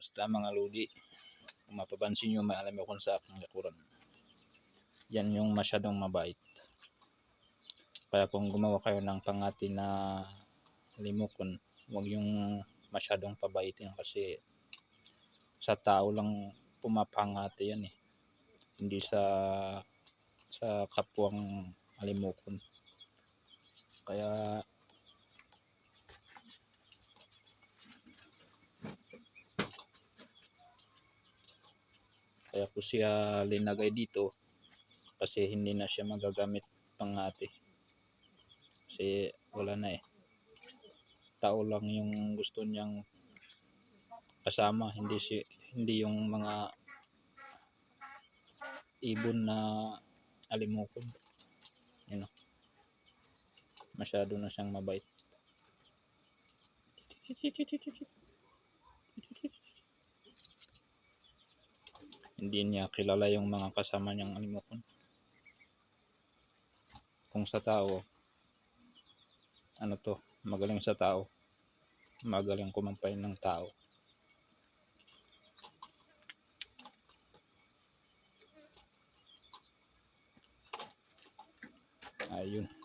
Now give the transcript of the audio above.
Basta mga lodi, kung mapapansin nyo, may alam ako sa aking likuran. Yan yung masyadong mabait. Kaya kung gumawa kayo ng pangati na limukon, huwag yung masyadong pabaitin kasi sa tao lang pumapangati yan eh. Hindi sa sa kapwang alimukon. Kaya kaya ko siya linagay dito kasi hindi na siya magagamit pangati. Kasi wala na eh. Tao lang yung gusto niyang kasama, hindi si hindi yung mga ibon na alimukon. Yun o. Masyado na siyang mabait. Hindi niya kilala yung mga kasama niyang alimukon. Kung sa tao, ano to, magaling sa tao. Magaling kumampay ng tao. Ayun.